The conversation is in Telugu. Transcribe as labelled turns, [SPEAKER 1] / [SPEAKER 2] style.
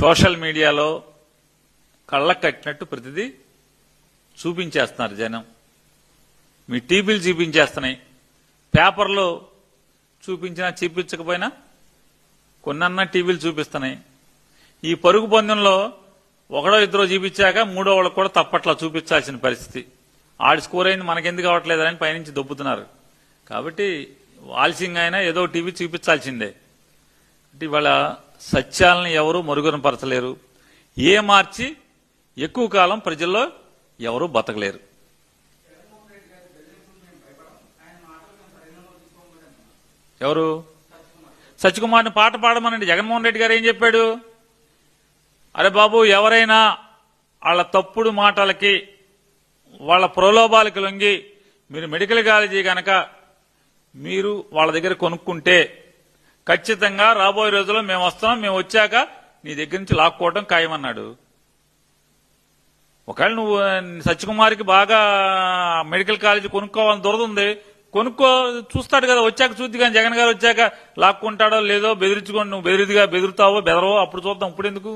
[SPEAKER 1] సోషల్ మీడియాలో కళ్ళకు కట్టినట్టు ప్రతిదీ చూపించేస్తున్నారు జనం. మీ టీవీలు చూపించేస్తున్నాయి. పేపర్లో చూపించినా చూపించకపోయినా కొన్నన్నా టీవీలు చూపిస్తున్నాయి. ఈ పరుగు పందెంలో ఒకడో ఇద్దరు చూపించాక మూడో వాళ్ళకు కూడా తప్పట్లా చూపించాల్సిన పరిస్థితి. ఆడి స్కోర్ అయింది మనకెందుకు అవ్వట్లేదని పైనుంచి దొబ్బుతున్నారు. కాబట్టి ఆలస్యంగా అయినా ఏదో టీవీ చూపించాల్సిందే. అంటే ఇవాళ సత్యాలను ఎవరు మరుగునపరచలేరు. ఏ మార్చి ఎక్కువ కాలం ప్రజల్లో ఎవరు బతకలేరు. ఎవరు? సత్యకుమార్ని పాట పాడమనండి. జగన్మోహన్ రెడ్డి గారు ఏం చెప్పాడు? అరే బాబు ఎవరైనా వాళ్ళ తప్పుడు మాటలకి వాళ్ళ ప్రలోభాలకి లొంగి మీరు మెడికల్ కాలేజీ గనక మీరు వాళ్ళ దగ్గర కొనుక్కుంటే ఖచ్చితంగా రాబోయే రోజుల్లో మేము వస్తాం మేము వచ్చాక నీ దగ్గర నుంచి లాక్కోవడం ఖాయమన్నాడు. ఒకవేళ నువ్వు సత్యకుమార్కి బాగా మెడికల్ కాలేజీ కొనుక్కోవాలని దొరద ఉంది కొనుక్కో చూస్తాడు కదా వచ్చాక చూద్ది కానీ జగన్ గారు వచ్చాక లాక్కుంటాడో లేదో బెదిరించుకొని నువ్వు బెదిరిదిగా బెదురుతావో బెదరవో అప్పుడు చూద్దాం ఇప్పుడు ఎందుకు?